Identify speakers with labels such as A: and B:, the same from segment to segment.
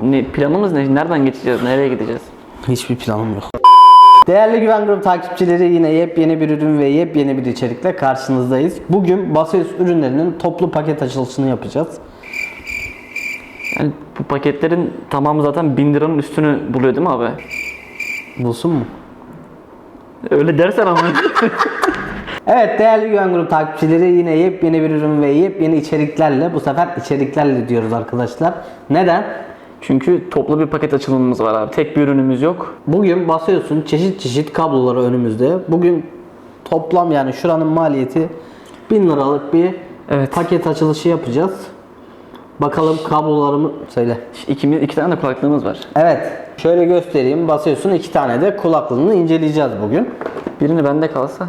A: Ne, planımız ne? Nereden geçeceğiz? Nereye gideceğiz?
B: Hiçbir planım yok. Değerli Güven Grup takipçileri yine yepyeni bir ürün ve yepyeni bir içerikle karşınızdayız. Bugün Baseus ürünlerinin toplu paket açılışını yapacağız.
A: Yani bu paketlerin tamamı zaten 1000 liranın üstünü buluyor değil mi abi?
B: Bulsun mu?
A: Öyle dersen ama.
B: Evet değerli Güven Grup takipçileri yine yepyeni bir ürün ve yepyeni içeriklerle bu sefer içeriklerle diyoruz arkadaşlar. Neden?
A: Çünkü toplu bir paket açılımımız var abi. Tek bir ürünümüz yok.
B: Bugün basıyorsun çeşit çeşit kabloları önümüzde. Bugün toplam yani şuranın maliyeti 1000 liralık bir
A: Evet.
B: paket açılışı yapacağız. Bakalım kablolarımı söyle.
A: İkimiz, iki tane de kulaklığımız var.
B: Evet. Şöyle göstereyim. Basıyorsun iki tane de kulaklığını inceleyeceğiz bugün.
A: Birini bende kalsa.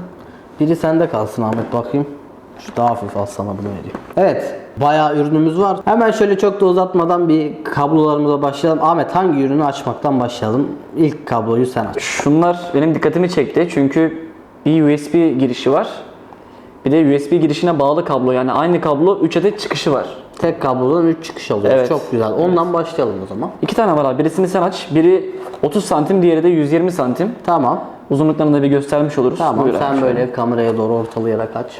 B: Biri sende kalsın Ahmet bakayım. Şu daha hafif al sana bunu vereyim. Evet. Bayağı ürünümüz var. Hemen şöyle çok da uzatmadan bir kablolarımıza başlayalım. Ahmet hangi ürünü açmaktan başlayalım? İlk kabloyu sen aç.
A: Şunlar benim dikkatimi çekti. Çünkü bir USB girişi var. Bir de USB girişine bağlı kablo. Yani aynı kablo 3 adet çıkışı var.
B: Tek kablodan 3 çıkış alıyoruz.
A: Evet.
B: Çok güzel. Ondan başlayalım o zaman.
A: İki tane var abi. Birisini sen aç. Biri 30 santim, diğeri de 120 santim.
B: Tamam.
A: Uzunluklarını da bir göstermiş oluruz.
B: Tamam.
A: Buyur abi,
B: sen
A: şöyle.
B: böyle kameraya doğru ortalayarak aç.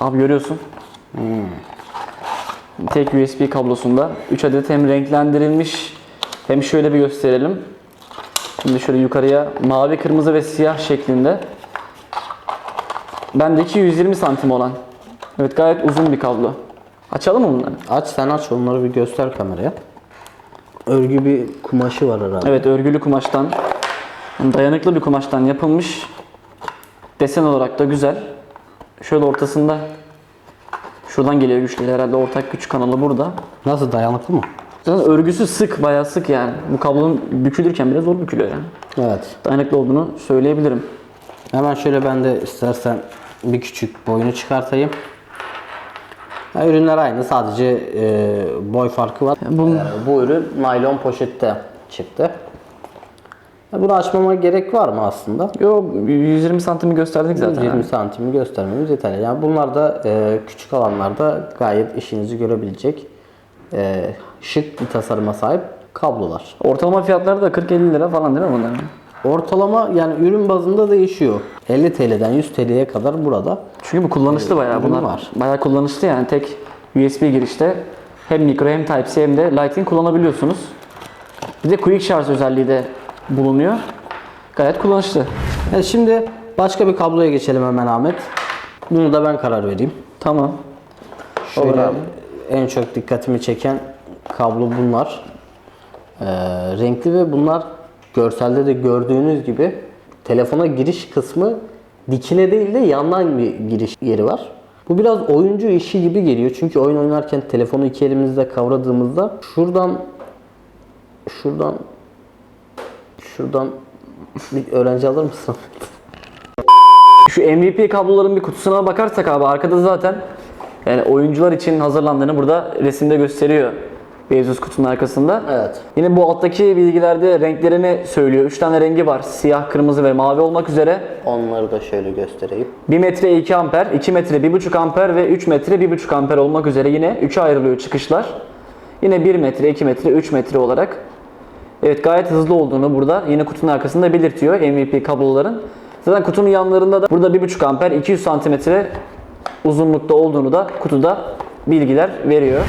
A: Abi görüyorsun. Tek USB kablosunda 3 adet hem renklendirilmiş hem şöyle bir gösterelim. Şimdi şöyle yukarıya mavi, kırmızı ve siyah şeklinde. Bendeki 120 santim olan. Evet gayet uzun bir kablo. Açalım mı bunları?
B: Aç sen aç onları bir göster kameraya. Örgü bir kumaşı var herhalde.
A: Evet örgülü kumaştan, dayanıklı bir kumaştan yapılmış. Desen olarak da güzel. Şöyle ortasında şuradan geliyor güçleri herhalde ortak güç kanalı burada.
B: Nasıl dayanıklı mı?
A: Zaten örgüsü sık, bayağı sık yani. Bu kablonun bükülürken biraz zor bükülüyor yani.
B: Evet.
A: Dayanıklı olduğunu söyleyebilirim.
B: Hemen şöyle ben de istersen bir küçük boyunu çıkartayım. Ya, ürünler aynı sadece e, boy farkı var.
A: bunun-
B: E, bu ürün naylon poşette çıktı. Bunu açmama gerek var mı aslında?
A: Yo 120 santimi gösterdik zaten.
B: 20
A: abi.
B: santimi göstermemiz yeterli. Yani bunlar da e, küçük alanlarda gayet işinizi görebilecek e, şık bir tasarıma sahip kablolar.
A: Ortalama fiyatları da 40-50 lira falan değil mi bunların?
B: Ortalama yani ürün bazında değişiyor. 50 TL'den 100 TL'ye kadar burada.
A: Çünkü bu kullanışlı bayağı
B: ürün
A: bunlar.
B: var.
A: Bayağı kullanışlı yani tek USB girişte hem mikro hem Type-C hem de Lightning kullanabiliyorsunuz. Bir de Quick Charge özelliği de bulunuyor. Gayet kullanışlı.
B: Evet, şimdi başka bir kabloya geçelim hemen Ahmet. Bunu da ben karar vereyim.
A: Tamam.
B: Şöyle
A: Olur abi.
B: en çok dikkatimi çeken kablo bunlar. Ee, renkli ve bunlar görselde de gördüğünüz gibi telefona giriş kısmı dikine değil de yandan bir giriş yeri var. Bu biraz oyuncu işi gibi geliyor. Çünkü oyun oynarken telefonu iki elimizde kavradığımızda şuradan şuradan şuradan bir öğrenci alır mısın?
A: Şu MVP kabloların bir kutusuna bakarsak abi arkada zaten yani oyuncular için hazırlandığını burada resimde gösteriyor. Bezos kutunun arkasında.
B: Evet.
A: Yine bu alttaki bilgilerde renklerini söylüyor. 3 tane rengi var. Siyah, kırmızı ve mavi olmak üzere.
B: Onları da şöyle göstereyim.
A: 1 metre 2 amper, 2 metre 1,5 amper ve 3 metre 1,5 amper olmak üzere yine 3'e ayrılıyor çıkışlar. Yine 1 metre, 2 metre, 3 metre olarak. Evet gayet hızlı olduğunu burada yine kutunun arkasında belirtiyor MVP kabloların. Zaten kutunun yanlarında da burada 1,5 amper 200 santimetre uzunlukta olduğunu da kutuda bilgiler veriyor.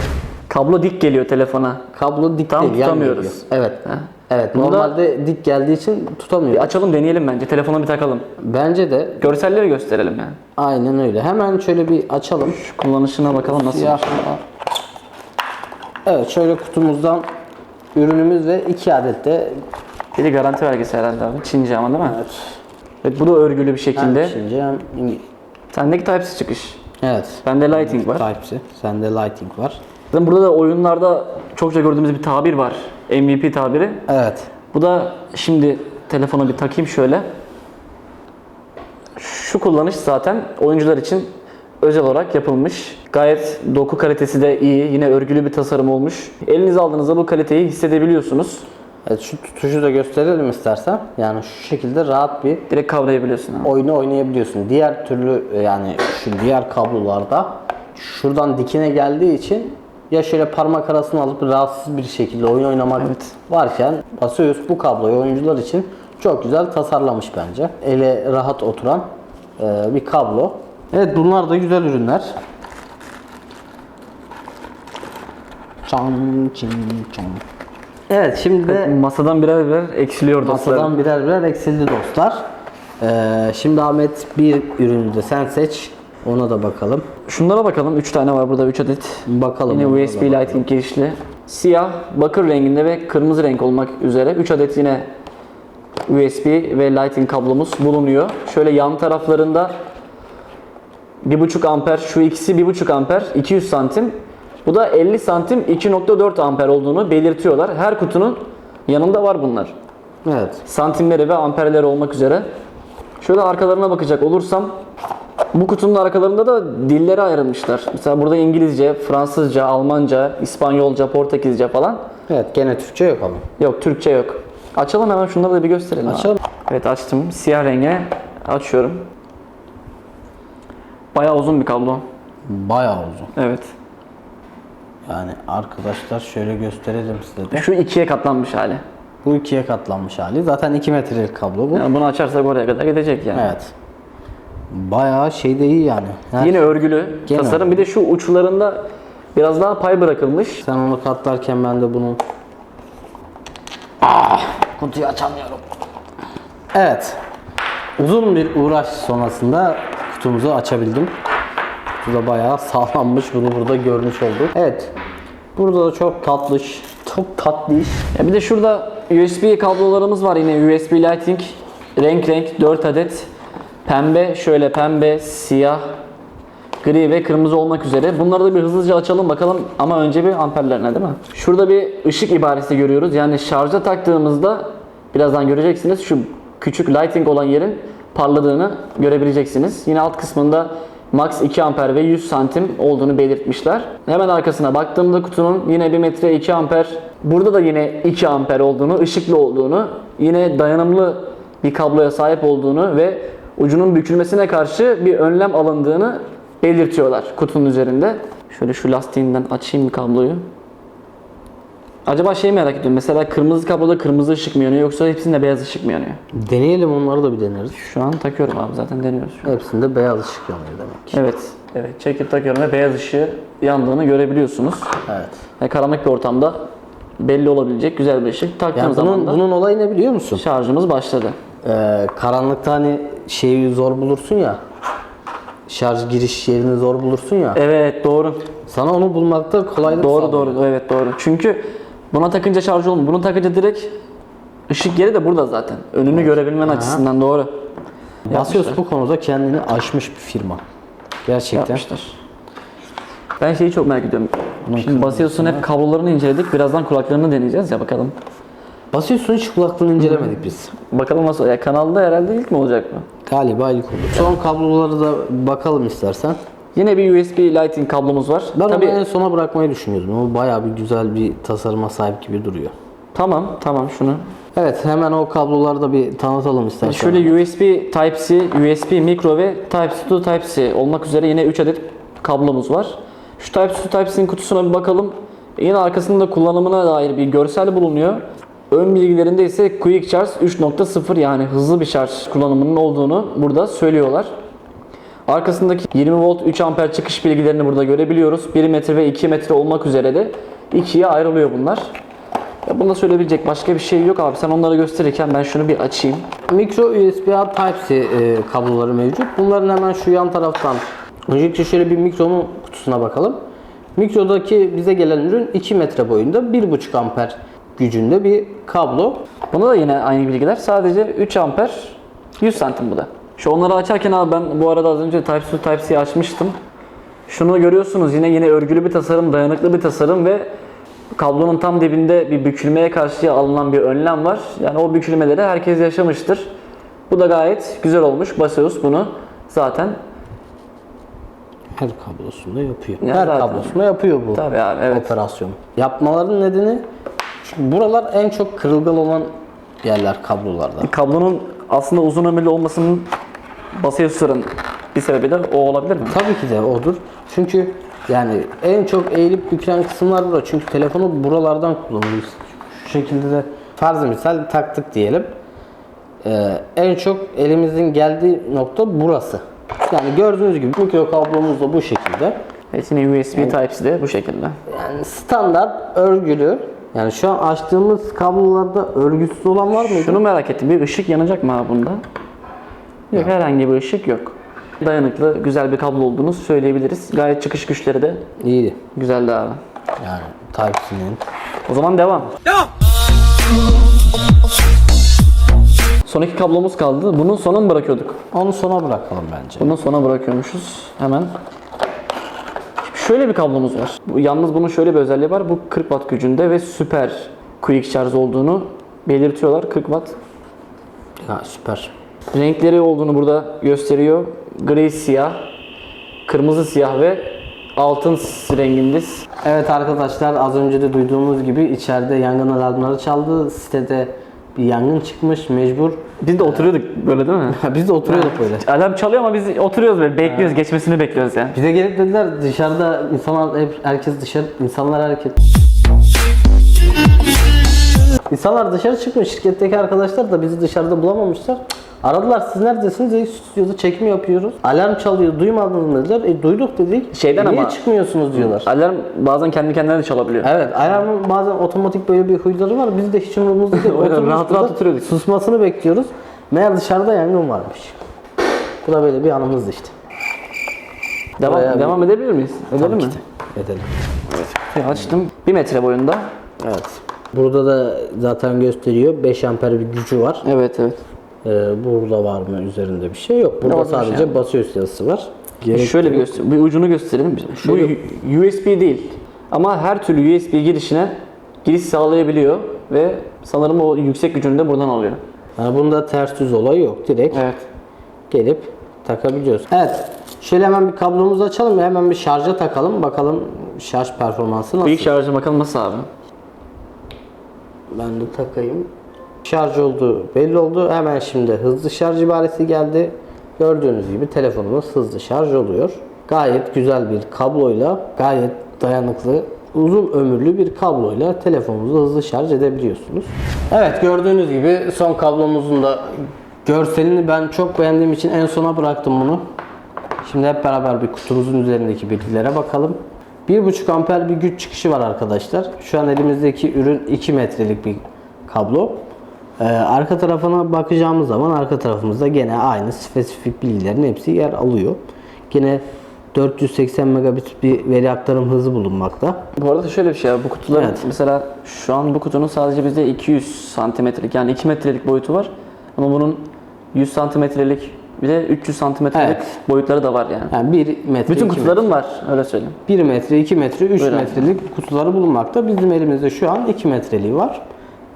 A: Kablo dik geliyor telefona.
B: Kablo dik
A: Tam
B: değil, yan
A: tutamıyoruz.
B: geliyor. Evet.
A: Ha.
B: Evet.
A: Bunda-
B: Normalde dik geldiği için tutamıyor.
A: Bir açalım deneyelim bence. Telefona bir takalım.
B: Bence de
A: Görselleri gösterelim yani.
B: aynen öyle. Hemen şöyle bir açalım.
A: Kullanışına bakalım nasıl.
B: Siyah. Evet şöyle kutumuzdan ürünümüz ve iki adet de
A: Bir de garanti belgesi herhalde abi. Çince ama değil mi?
B: evet.
A: Evet bu da örgülü bir
B: Hem
A: şekilde.
B: Çince hem İngi-
A: Sendeki Type-C çıkış.
B: Evet.
A: Bende Lighting var.
B: Type-C. Sende Lighting var.
A: Zaten burada da oyunlarda çokça gördüğümüz bir tabir var. MVP tabiri.
B: Evet.
A: Bu da şimdi telefona bir takayım şöyle. Şu kullanış zaten oyuncular için özel olarak yapılmış. Gayet doku kalitesi de iyi. Yine örgülü bir tasarım olmuş. Elinize aldığınızda bu kaliteyi hissedebiliyorsunuz.
B: Evet şu tutuşu da gösterelim istersen. Yani şu şekilde rahat bir
A: Direkt kavrayabiliyorsun abi.
B: oyunu oynayabiliyorsun. Diğer türlü yani şu diğer kablolarda şuradan dikine geldiği için ya şöyle parmak arasına alıp rahatsız bir şekilde oyun oynamak
A: Evet.
B: varken Asus bu kabloyu oyuncular için çok güzel tasarlamış bence. Ele rahat oturan e, bir kablo. Evet bunlar da güzel ürünler. Çam çim çam. Evet şimdi de
A: Masadan birer birer eksiliyor dostlar.
B: masadan birer birer eksildi dostlar. Ee, şimdi Ahmet bir ürünü de sen seç. Ona da bakalım.
A: Şunlara bakalım. 3 tane var burada 3 adet.
B: Bakalım.
A: Yine USB. Lightning girişli. Siyah, bakır renginde ve kırmızı renk olmak üzere 3 adet yine USB ve Lightning kablomuz bulunuyor. Şöyle yan taraflarında 1.5 amper, şu ikisi 1.5 amper, 200 santim. Bu da 50 santim 2.4 amper olduğunu belirtiyorlar. Her kutunun yanında var bunlar.
B: Evet.
A: santimleri ve amperleri olmak üzere. Şöyle arkalarına bakacak olursam bu kutunun arkalarında da dillere ayrılmışlar. Mesela burada İngilizce, Fransızca, Almanca, İspanyolca, Portekizce falan.
B: Evet gene Türkçe yok ama.
A: Yok Türkçe yok. Açalım hemen şunları da bir gösterelim. abi.
B: Açalım.
A: Evet açtım. Siyah renge açıyorum. Bayağı uzun bir kablo.
B: Bayağı uzun.
A: Evet.
B: Yani arkadaşlar şöyle gösterelim size de.
A: Şu ikiye katlanmış hali.
B: Bu ikiye katlanmış hali. Zaten 2 metrelik kablo bu.
A: Yani bunu açarsak oraya kadar gidecek yani.
B: Evet. Bayağı şey de iyi yani. Her-
A: Yine örgülü
B: Gene
A: tasarım. Bir de şu uçlarında biraz daha pay bırakılmış.
B: Sen onu katlarken ben de bunun
A: Kutuyu açamıyorum.
B: Evet. Uzun bir uğraş sonrasında kutumuzu açabildim. Kutu da bayağı sağlammış. Bunu burada görmüş olduk. Evet. Burada da çok tatlış. Çok tatlış.
A: Ya bir de şurada USB kablolarımız var yine USB Lightning renk renk 4 adet pembe şöyle pembe siyah gri ve kırmızı olmak üzere. Bunları da bir hızlıca açalım bakalım ama önce bir amperlerine değil mi? Şurada bir ışık ibaresi görüyoruz. Yani şarja taktığımızda birazdan göreceksiniz şu küçük lighting olan yerin parladığını görebileceksiniz. Yine alt kısmında max 2 amper ve 100 santim olduğunu belirtmişler. Hemen arkasına baktığımda kutunun yine 1 metre 2 amper burada da yine 2 amper olduğunu, ışıklı olduğunu, yine dayanımlı bir kabloya sahip olduğunu ve ucunun bükülmesine karşı bir önlem alındığını belirtiyorlar kutunun üzerinde. Şöyle şu lastiğinden açayım kabloyu. Acaba şey merak ediyorum. Mesela kırmızı kabloda kırmızı ışık mı yanıyor yoksa hepsinde beyaz ışık mı yanıyor?
B: Deneyelim onları da bir deneriz.
A: Şu an takıyorum abi zaten deniyoruz şu an.
B: Hepsinde beyaz ışık yanıyor demek ki.
A: Evet. Evet çekip takıyorum ve beyaz ışığı yandığını görebiliyorsunuz.
B: Evet.
A: Ve karanlık bir ortamda belli olabilecek güzel bir ışık. Taktığım
B: Yani
A: zaman
B: bunun,
A: da
B: bunun olayı ne biliyor musun?
A: şarjımız başladı.
B: Ee, karanlıkta hani şeyi zor bulursun ya. Şarj giriş yerini zor bulursun ya.
A: Evet doğru.
B: Sana onu bulmakta kolaylık
A: Doğru
B: sağlıyor.
A: doğru evet doğru. Çünkü buna takınca şarj olmuyor. Bunu takınca direkt ışık yeri de burada zaten. Önünü görebilmen açısından doğru. Yapmışlar.
B: bu konuda kendini aşmış bir firma. Gerçekten.
A: Yapmışlar. Ben şeyi çok merak ediyorum. Şimdi Basios'un hep kablolarını inceledik. Birazdan kulaklarını deneyeceğiz ya bakalım.
B: Basios'un hiç kulaklığını incelemedik biz.
A: Bakalım nasıl. Ya kanalda herhalde ilk mi olacak mı?
B: Galiba ilk oldu. Son kabloları da bakalım istersen.
A: Yine bir USB Lightning kablomuz var.
B: Ben
A: Tabii
B: onu en sona bırakmayı düşünüyordum. O bayağı bir güzel bir tasarıma sahip gibi duruyor.
A: tamam tamam şunu.
B: Evet hemen o kabloları da bir tanıtalım istersen.
A: Şöyle USB Type-C, USB Micro ve Type-C to Type-C olmak üzere yine 3 adet kablomuz var. Şu Type-C to Type-C'nin kutusuna bir bakalım. Yine arkasında kullanımına dair bir görsel bulunuyor. Ön bilgilerinde ise Quick Charge 3.0 yani hızlı bir şarj kullanımının olduğunu burada söylüyorlar. Arkasındaki 20 volt 3 amper çıkış bilgilerini burada görebiliyoruz. 1 metre ve 2 metre olmak üzere de ikiye ayrılıyor bunlar. Ya bunda söyleyebilecek başka bir şey yok abi. Sen onları gösterirken ben şunu bir açayım.
B: Micro USB-A Type-C e, kabloları mevcut. Bunların hemen şu yan taraftan öncelikle şöyle bir mikronun kutusuna bakalım. Mikrodaki bize gelen ürün 2 metre boyunda 1.5 amper gücünde bir kablo.
A: Bunda da yine aynı bilgiler. Sadece 3 amper 100 santim bu da. Şu onları açarken abi ben bu arada az önce Type-C Type-C'yi açmıştım. Şunu görüyorsunuz yine yine örgülü bir tasarım, dayanıklı bir tasarım ve kablonun tam dibinde bir bükülmeye karşı alınan bir önlem var. Yani o bükülmeleri herkes yaşamıştır. Bu da gayet güzel olmuş. Basios bunu zaten
B: Her kablosunda yapıyor.
A: Ya
B: Her
A: zaten.
B: kablosunda yapıyor bu
A: Tabii abi, evet.
B: operasyonu. Yapmaların nedeni şu buralar en çok kırılgan olan yerler kablolarda.
A: kablonun aslında uzun ömürlü olmasının Basios'ların bir sebebi de o olabilir mi?
B: Tabii ki de odur. Çünkü Yani en çok eğilip bükülen kısımlar burada. Çünkü telefonu buralardan kullanıyoruz. Şu şekilde de farz misal taktık diyelim. Ee, en çok elimizin geldiği nokta burası. Yani gördüğünüz gibi mikro kablomuz da bu şekilde.
A: Yine USB Type-C de bu şekilde.
B: Yani standart örgülü. Yani şu an açtığımız kablolarda örgüsüz olan var mıydı?
A: Şunu merak ettim. Bir ışık yanacak mı abi bunda? Yok herhangi bir ışık yok. Dayanıklı, güzel bir kablo olduğunu söyleyebiliriz. Gayet çıkış güçleri de
B: İyiydi.
A: güzeldi abi.
B: Yani Type-C'nin.
A: O zaman devam. Son iki kablomuz kaldı. Bunu sona mı bırakıyorduk?
B: Onu sona bırakalım bence.
A: Bunu sona bırakıyormuşuz. Hemen. Şöyle bir kablomuz var. Bu- Yalnız bunun şöyle bir özelliği var. Bu 40 watt gücünde ve süper quick charge olduğunu belirtiyorlar. 40 watt.
B: Ha, süper.
A: Renkleri olduğunu burada gösteriyor. Gri siyah, kırmızı siyah ve altın renginde.
B: Evet arkadaşlar az önce de duyduğumuz gibi içeride yangın alarmları çaldı. Sitede bir yangın çıkmış mecbur.
A: Biz de oturuyorduk böyle değil mi?
B: Biz de oturuyorduk böyle.
A: Alarm çalıyor ama biz oturuyoruz böyle bekliyoruz geçmesini bekliyoruz yani.
B: Bize gelip dediler dışarıda insanlar hep herkes dışarı insanlar hareket. İnsanlar dışarı çıkmış şirketteki arkadaşlar da bizi dışarıda bulamamışlar. Aradılar siz neredesiniz? Dedik stüdyoda çekim yapıyoruz. Alarm çalıyor duymadınız mı dediler. E duyduk dedik.
A: Şeyden
B: Niye
A: ama-
B: çıkmıyorsunuz diyorlar.
A: Alarm bazen kendi kendine de çalabiliyor.
B: Evet, alarmın bazen otomatik böyle bir huyları var. Biz de hiç umurumuzda değil. Oturmuş
A: rahat
B: burada
A: rahat oturuyorduk.
B: Susmasını bekliyoruz. Meğer dışarıda yangın varmış. Bu da böyle bir anımızdı işte.
A: Devam,
B: Bayağı bir-
A: devam edebilir miyiz? Edelim mi?
B: Edelim.
A: Açtım. 1 metre boyunda.
B: Evet. Burada da zaten gösteriyor 5 amper bir gücü var.
A: Evet evet.
B: Ee, burada var mı üzerinde bir şey yok. Burada
A: Yokmuş
B: sadece
A: yani.
B: basıyor yazısı var. Gerek
A: Şöyle bir göster, bir ucunu gösterelim. Bu USB değil. Ama her türlü USB girişine giriş sağlayabiliyor ve sanırım o yüksek gücünü de buradan alıyor.
B: Yani bunda ters düz olay yok. Direkt
A: Evet.
B: gelip takabiliyoruz. Evet. Şöyle hemen bir kablomuzu açalım ve hemen bir şarja takalım. Bakalım şarj performansı nasıl?
A: Büyük şarjı bakalım nasıl abi?
B: Ben de takayım. Şarj olduğu belli oldu. Hemen şimdi hızlı şarj ibaresi geldi. Gördüğünüz gibi telefonumuz hızlı şarj oluyor. Gayet güzel bir kabloyla, gayet dayanıklı, uzun ömürlü bir kabloyla telefonunuzu hızlı şarj edebiliyorsunuz. Evet gördüğünüz gibi son kablomuzun da görselini ben çok beğendiğim için en sona bıraktım bunu. Şimdi hep beraber bir kutumuzun üzerindeki bilgilere bakalım. 1.5 amper bir güç çıkışı var arkadaşlar. Şu an elimizdeki ürün 2 metrelik bir kablo. Ee, arka tarafına bakacağımız zaman arka tarafımızda gene aynı spesifik bilgilerin hepsi yer alıyor. Gene 480 megabit bir veri aktarım hızı bulunmakta.
A: Bu arada şöyle bir şey var. Bu kutuların
B: Evet.
A: mesela şu an bu kutunun sadece bizde 200 santimetrelik yani 2 metrelik boyutu var. Ama bunun 100 santimetrelik bir de 300 santimetrelik
B: Evet.
A: boyutları da var yani.
B: Yani 1 metre,
A: Bütün
B: 2
A: kutuların var öyle söyleyeyim.
B: 1 metre, 2 metre, 3
A: Buyurun.
B: metrelik kutuları bulunmakta. Bizim elimizde şu an 2 metreliği var.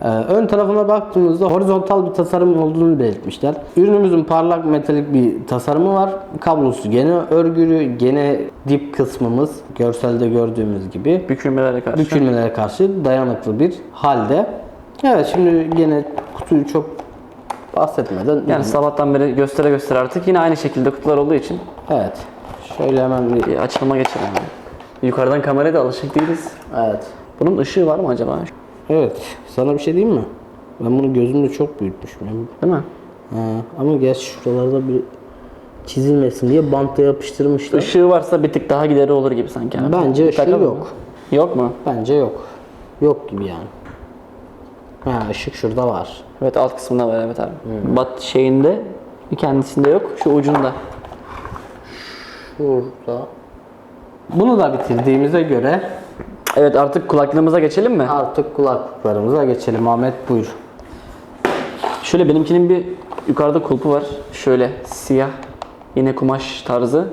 B: Ee, ön tarafına baktığımızda horizontal bir tasarım olduğunu belirtmişler. Ürünümüzün parlak metalik bir tasarımı var. Kablosu gene örgülü, gene dip kısmımız görselde gördüğümüz gibi
A: Bükülmelere karşı.
B: bükülmelere karşı dayanıklı bir halde. Evet şimdi gene kutuyu çok bahsetmeden
A: Yani sabahtan beri göstere göstere artık yine aynı şekilde kutular olduğu için
B: evet. Şöyle hemen bir
A: bir açılıma geçelim. Yani. Yukarıdan kameraya da alışık değiliz.
B: evet.
A: Bunun ışığı var mı acaba?
B: Evet. Sana bir şey diyeyim mi? Ben bunu gözümde çok büyütmüşüm.
A: Değil mi?
B: Ha, ama gerçi şuralarda bir çizilmesin diye bantla yapıştırmışlar.
A: Işığı varsa bir tık daha gideri olur gibi sanki. abi.
B: Bence
A: Bir
B: ışığı yok.
A: mı? Yok mu?
B: Bence yok. Yok gibi yani. Ha ışık şurada var.
A: Evet alt kısmında var evet abi. Bat şeyinde kendisinde yok. Şu ucunda.
B: Şurada. Bunu da bitirdiğimize göre
A: Evet artık kulaklığımıza geçelim mi?
B: artık kulaklıklarımıza geçelim. Ahmet buyur.
A: Şöyle benimkinin bir yukarıda kulpu var. Şöyle siyah. Yine kumaş tarzı.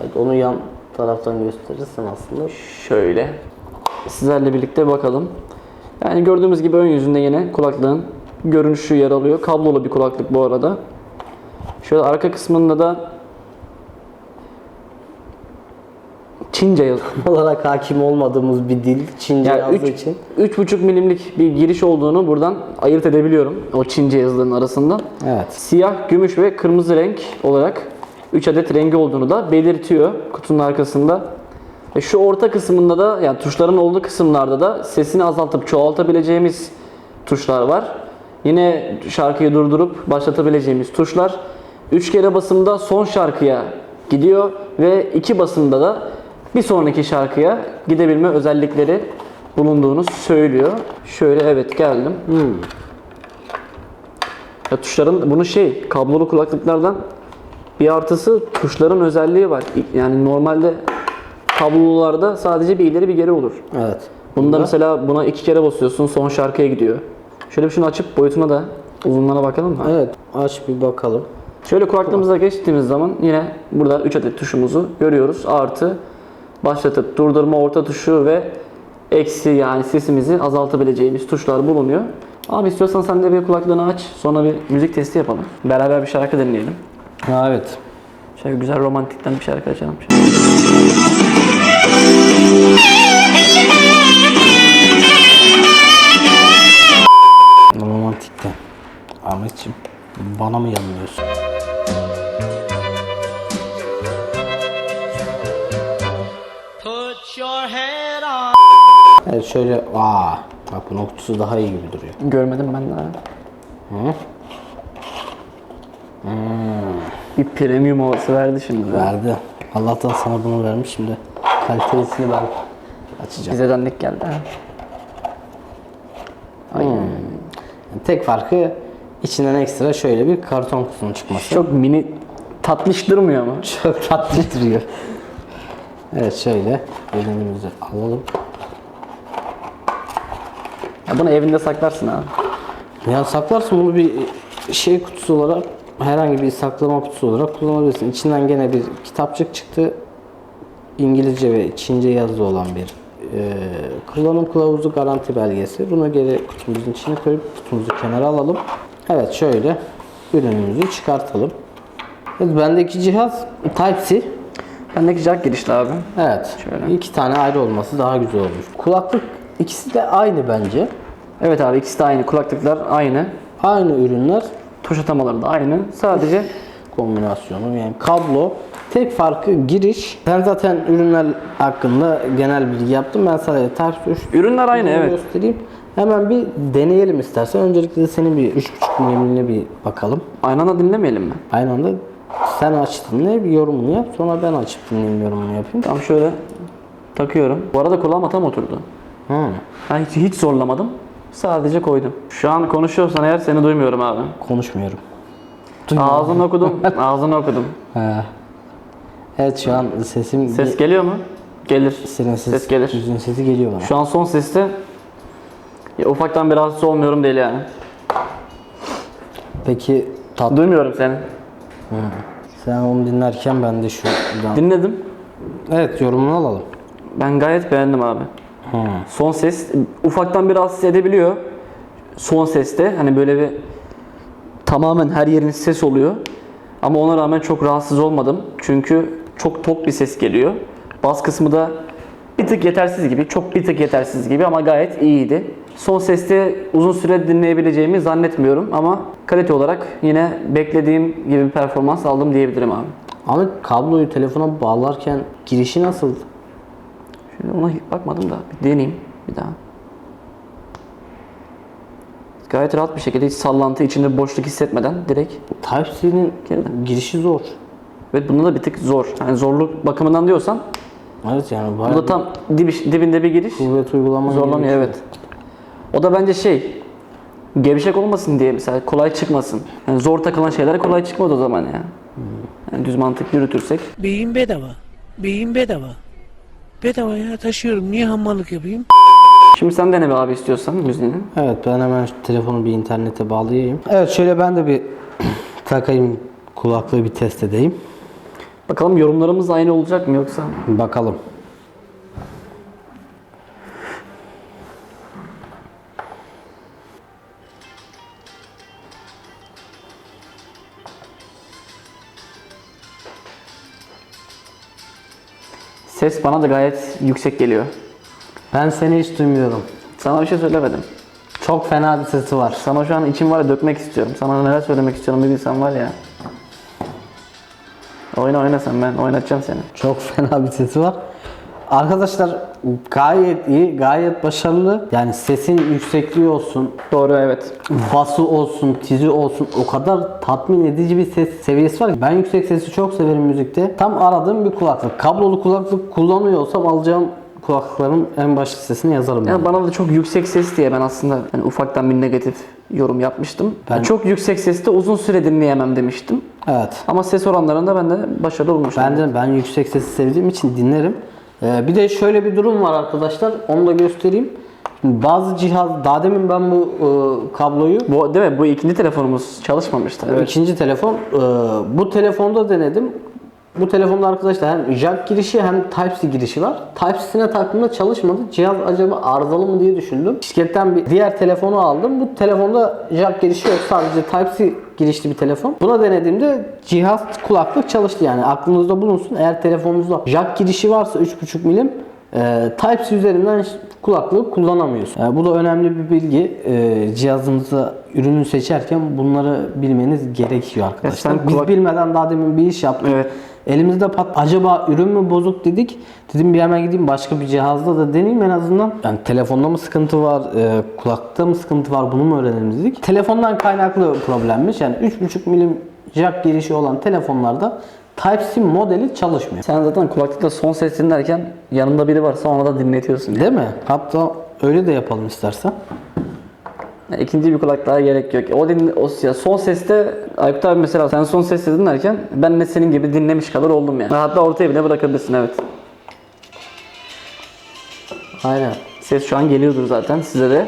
B: Evet, onu yan taraftan gösterirsin aslında.
A: Şöyle. Sizlerle birlikte bakalım. Yani gördüğümüz gibi ön yüzünde yine kulaklığın görünüşü yer alıyor. Kablolu bir kulaklık bu arada. Şöyle arka kısmında da Çince yazıyor.
B: olarak hakim olmadığımız bir dil Çince
A: Yani
B: yazdığı
A: üç-
B: için.
A: 3,5 milimlik bir giriş olduğunu buradan ayırt edebiliyorum. O Çince yazıların arasından.
B: Evet.
A: Siyah, gümüş ve kırmızı renk olarak 3 adet rengi olduğunu da belirtiyor kutunun arkasında. Ve şu orta kısmında da yani tuşların olduğu kısımlarda da sesini azaltıp çoğaltabileceğimiz tuşlar var. Yine şarkıyı durdurup başlatabileceğimiz tuşlar. 3 kere basımda son şarkıya gidiyor ve iki basımda da bir sonraki şarkıya gidebilme özellikleri bulunduğunu söylüyor. Şöyle evet geldim. Ya tuşların bunu şey kablolu kulaklıklardan bir artısı tuşların özelliği var. Yani normalde kablolularda sadece bir ileri bir geri olur.
B: Evet.
A: Bunda mesela buna iki kere basıyorsun son şarkıya gidiyor. Şöyle bir şunu açıp boyutuna da uzunluğuna bakalım mı?
B: Evet. Aç bir bakalım.
A: Şöyle kulaklığımıza geçtiğimiz zaman yine burada 3 adet tuşumuzu görüyoruz. Artı başlatıp durdurma orta tuşu ve eksi yani sesimizi azaltabileceğimiz tuşlar bulunuyor. Abi istiyorsan sen de bir kulaklığını aç. Sonra bir müzik testi yapalım. Beraber bir şarkı dinleyelim.
B: Ha, evet.
A: Şöyle güzel romantikten bir şarkı açalım.
B: Romantikten. Ahmetciğim bana mı yanılıyorsun?
C: Put your head on.
B: Evet şöyle aa bak bunun kutusu daha iyi gibi duruyor.
A: Görmedim ben daha.
B: Hı?
A: Bir premium havası verdi şimdi.
B: Verdi. Allah'tan sana bunu vermiş şimdi. Kalitesini ben açacağım.
A: Bize dandik geldi. ha.
B: Yani tek farkı içinden ekstra şöyle bir karton kutunun çıkması.
A: Çok mini tatlış durmuyor mu?
B: Çok tatlı duruyor. Evet şöyle elimizi alalım.
A: Ya bunu evinde saklarsın abi.
B: Ya saklarsın bunu bir şey kutusu olarak herhangi bir saklama kutusu olarak kullanabilirsin. İçinden gene bir kitapçık çıktı. İngilizce ve Çince yazılı olan bir e, kullanım kılavuzu garanti belgesi. Bunu geri kutumuzun içine koyup kutumuzu kenara alalım. Evet şöyle ürünümüzü çıkartalım. Evet, bendeki cihaz Type-C.
A: Bendeki jack girişli abi.
B: Evet.
A: Şöyle.
B: iki tane ayrı olması daha güzel olmuş. Kulaklık ikisi de aynı bence.
A: Evet abi ikisi de aynı. Kulaklıklar aynı.
B: Aynı ürünler
A: Tuş atamaları da aynı. Sadece
B: kombinasyonu yani kablo tek farkı giriş. Ben zaten ürünler hakkında genel bilgi yaptım. Ben sadece ters uç
A: ürünler aynı evet.
B: göstereyim. Hemen bir deneyelim istersen. Öncelikle de senin bir 3.5 milimine bir bakalım.
A: Aynı anda dinlemeyelim mi?
B: Aynı anda sen aç dinle bir yorumunu yap. Sonra ben açıp dinleyeyim yorumunu yapayım.
A: Tam şöyle takıyorum. Bu arada kulağıma tam oturdu.
B: Hı.
A: Ben hiç, hiç zorlamadım. Sadece koydum. Şu an konuşuyorsan eğer seni duymuyorum abi.
B: Konuşmuyorum.
A: Ağzını okudum. Ağzını okudum.
B: Ha. Evet şu an sesim
A: Ses geliyor mu? Gelir.
B: senin ses,
A: ses gelir.
B: Yüzün sesi geliyor bana.
A: Şu an son seste ya ufaktan bir rahatsız olmuyorum değil yani.
B: Peki tat
A: Duymuyorum seni.
B: sen onu dinlerken ben de şu
A: Dinledim.
B: Evet yorumunu alalım.
A: Ben gayet beğendim abi. Son ses ufaktan bir rahatsız edebiliyor. Son seste hani böyle bir tamamen her yerin ses oluyor. Ama ona rağmen çok rahatsız olmadım. Çünkü çok tok bir ses geliyor. Bas kısmı da bir tık yetersiz gibi, çok bir tık yetersiz gibi ama gayet iyiydi. Son seste uzun süre dinleyebileceğimi zannetmiyorum ama kalite olarak yine beklediğim gibi bir performans aldım diyebilirim abi.
B: Ahmet kabloyu telefona bağlarken girişi nasıldı?
A: Şimdi ona bakmadım da bir deneyeyim bir daha. Gayet rahat bir şekilde hiç sallantı içinde boşluk hissetmeden direkt.
B: Type-C'nin girişi zor.
A: Evet bunda da bir tık zor. Yani zorluk bakımından diyorsan
B: Evet yani
A: bu da tam dibi- dibinde bir giriş.
B: kuvvet uygulama
A: Zorlanıyor
B: gerekiyor.
A: evet. O da bence şey gevşek olmasın diye mesela kolay çıkmasın. Yani zor takılan şeyler kolay çıkmadı o zaman ya. Yani düz mantık yürütürsek.
C: Beyin bedava. Beyin bedava. Bedava ya taşıyorum. Niye hammallık yapayım?
A: Şimdi sen dene be abi istiyorsan müziğini.
B: Evet ben hemen telefonu bir internete bağlayayım. Evet şöyle ben de bir takayım kulaklığı bir test edeyim.
A: Bakalım yorumlarımız aynı olacak mı yoksa?
B: Bakalım.
A: Ses bana da gayet yüksek geliyor.
B: Ben seni hiç duymuyorum.
A: Sana bir şey söylemedim.
B: Çok fena bir sesi var.
A: Sana şu an içim var ya dökmek istiyorum. Sana neler söylemek istiyorum bir bilsen var ya. Oyna oyna sen ben oynatacağım seni.
B: Çok fena bir sesi var. Arkadaşlar gayet iyi, gayet başarılı. Yani sesin yüksekliği olsun,
A: Doğru evet.
B: bası olsun, tizi olsun o kadar tatmin edici bir ses seviyesi var ki ben yüksek sesi çok severim müzikte. Tam aradığım bir kulaklık. Kablolu kulaklık kullanıyor olsam alacağım kulaklıkların en baş listesine yazarım.
A: Ya
B: yani.
A: bana da çok yüksek ses diye ben aslında hani ufaktan bir negatif yorum yapmıştım.
B: Ben-
A: Çok yüksek seste uzun süre dinleyemem demiştim.
B: Evet.
A: Ama ses oranlarında ben de başarılı olmuşum.
B: Ben de ben yüksek sesi sevdiğim için dinlerim. Ee, bir de şöyle bir durum var arkadaşlar. Onu da göstereyim. Bazı cihaz, daha demin ben bu e, kabloyu
A: Bu değil mi? Bu ikinci telefonumuz çalışmamıştı. Evet.
B: İkinci telefon. Ee, bu telefonda denedim. Bu telefonda arkadaşlar hem jack girişi hem Type-C girişi var. Type-C'sine taktığımda çalışmadı. Cihaz acaba arızalı mı diye düşündüm. Şirketten bir diğer telefonu aldım. Bu telefonda jack girişi yok. Sadece Type-C girişli bir telefon. Buna denediğimde cihaz kulaklık çalıştı yani. Aklınızda bulunsun. Eğer telefonunuzda jack girişi varsa 3.5 milim e, Type-C üzerinden kulaklığı kullanamıyorsun. E, bu da önemli bir bilgi. E, cihazınızda ürünü seçerken bunları bilmeniz gerekiyor arkadaşlar. Biz
A: kulak-
B: bilmeden daha demin bir iş yaptık.
A: Evet.
B: Elimizde pat acaba ürün mü bozuk dedik. Dedim bir hemen gideyim başka bir cihazda da deneyeyim en azından. Yani telefonda mı sıkıntı var, e, kulaklıkta mı sıkıntı var bunu mu öğrenelim dedik. Telefondan kaynaklı problemmiş. Yani 3.5 milim jack girişi olan telefonlarda Type-C modeli çalışmıyor.
A: Sen zaten kulaklıkta son ses dinlerken yanında biri varsa ona da dinletiyorsun.
B: Değil mi? Hatta öyle de yapalım istersen.
A: Yani ikinci bir kulaklığa gerek yok. O, din, o ya son seste Aykut abi mesela sen son seste dinlerken ben de senin gibi dinlemiş kadar oldum yani. Hatta ortaya bile bırakabilirsin evet.
B: Aynen.
A: Ses şu an geliyordur zaten size de.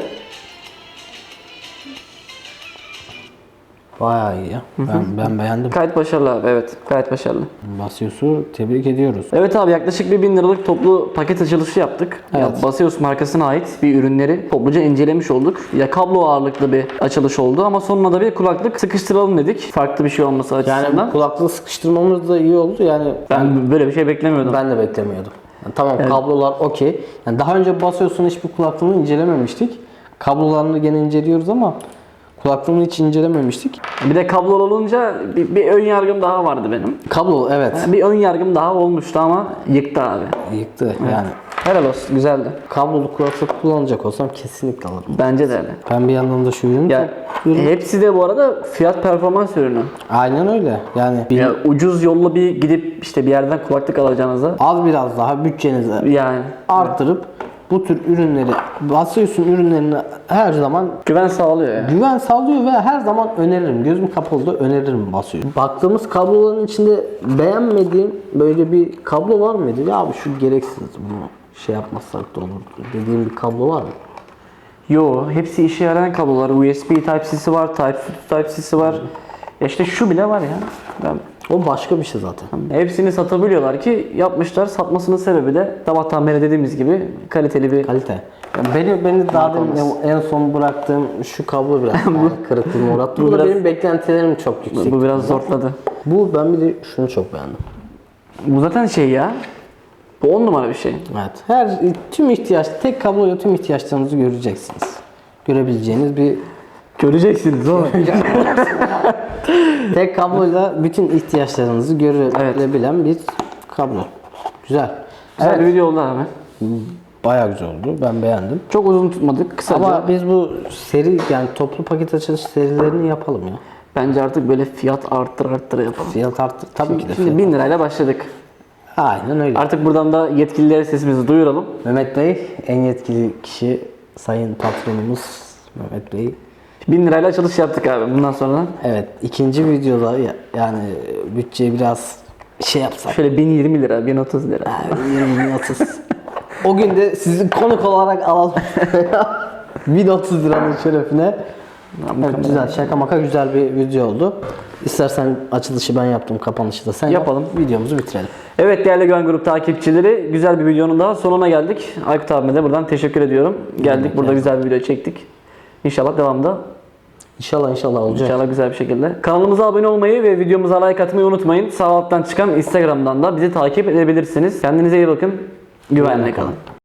B: Bayağı iyi ya. Ben, ben beğendim.
A: Gayet başarılı abi evet. Gayet başarılı.
B: Basıyorsu tebrik ediyoruz.
A: Evet abi yaklaşık bir bin liralık toplu paket açılışı yaptık.
B: Evet.
A: Ya Basios markasına ait bir ürünleri topluca incelemiş olduk. Ya kablo ağırlıklı bir açılış oldu ama sonuna da bir kulaklık sıkıştıralım dedik. Farklı bir şey olması açısından.
B: Yani kulaklığı sıkıştırmamız da iyi oldu. Yani
A: ben böyle bir şey beklemiyordum.
B: Ben de beklemiyordum. Yani tamam kablolar okey. Yani daha önce basıyorsun hiçbir kulaklığını incelememiştik. Kablolarını gene inceliyoruz ama kulaklığını hiç incelememiştik.
A: Bir de kablo olunca bir, bir ön yargım daha vardı benim.
B: Kablo evet
A: Bir ön yargım daha olmuştu ama yıktı abi.
B: yıktı yani.
A: Helal olsun güzeldi.
B: Kablolu kulaklık kullanacak olsam kesinlikle alırım.
A: Bence de öyle.
B: Ben bir yandan da şu ürünü
A: Ya hepsi de bu arada fiyat performans ürünü.
B: Aynen öyle. Yani bir,
A: Ya ucuz yollu bir gidip işte bir yerden kulaklık alacağınıza
B: az biraz daha bütçenizi
A: yani
B: artırıp bu tür ürünleri basıyorsun ürünlerini her zaman
A: güven sağlıyor ya.
B: Güven sağlıyor ve her zaman öneririm. Gözüm kapalı da öneririm basıyor. Baktığımız kabloların içinde beğenmediğim böyle bir kablo var mıydı? Ya abi şu gereksiz bunu şey yapmasak da olur dediğim bir kablo var mı?
A: Yo hepsi işe yarayan kablolar. USB Type-C'si var, Type Type-C'si var. Ya işte şu bile var ya. Ben
B: O başka bir şey zaten.
A: Hepsini satabiliyorlar ki yapmışlar. Satmasının sebebi de sabahtan beri dediğimiz gibi kaliteli bir
B: Kalite. Ya Beni beni daha demin en son bıraktığım şu kablo biraz yani kırıklığına uğrattı. Bu,
A: biraz-
B: benim beklentilerim çok yüksek.
A: bu biraz zorladı.
B: Bu ben bir de şunu çok beğendim.
A: Bu zaten şey ya. Bu on numara bir şey.
B: Evet. Her tüm ihtiyaç tek kabloyla tüm ihtiyaçlarınızı göreceksiniz. Görebileceğiniz bir
A: Göreceksiniz o.
B: Tek kabloyla bütün ihtiyaçlarınızı görebilen bir kablo. Güzel.
A: Güzel
B: Evet.
A: bir video oldu abi.
B: Bayağı güzel oldu. Ben beğendim.
A: Çok uzun tutmadık. Kısaca.
B: Ama biz bu seri yani toplu paket açılış serilerini yapalım ya.
A: Bence artık böyle fiyat arttır arttır yapalım.
B: Fiyat arttı. Tabii ki de
A: Şimdi
B: fiyat.
A: 1000 lirayla başladık.
B: Aynen öyle.
A: Artık buradan da yetkililere sesimizi duyuralım.
B: Mehmet Bey en yetkili kişi sayın patronumuz Mehmet Bey.
A: 1000 lirayla açılış yaptık abi bundan sonra.
B: Evet ikinci videoda ya- yani bütçeyi biraz şey yapsak.
A: Şöyle 1020 lira, 1030 lira.
B: 20 30. o gün de sizi konuk olarak alalım. 1030 liranın şerefine. Evet, güzel şaka maka güzel bir video oldu. İstersen açılışı ben yaptım, kapanışı da sen
A: Yapalım.
B: yap. Videomuzu bitirelim.
A: Evet değerli Güven Grup takipçileri güzel bir videonun daha sonuna geldik. Aykut abime de buradan teşekkür ediyorum. Geldik burada güzel bir video çektik. İnşallah devamda
B: İnşallah inşallah olacak.
A: İnşallah güzel bir şekilde. Kanalımıza abone olmayı ve videomuza like atmayı unutmayın. Sağ alttan çıkan Instagram'dan da bizi takip edebilirsiniz. Kendinize iyi bakın. Güvenle kalın.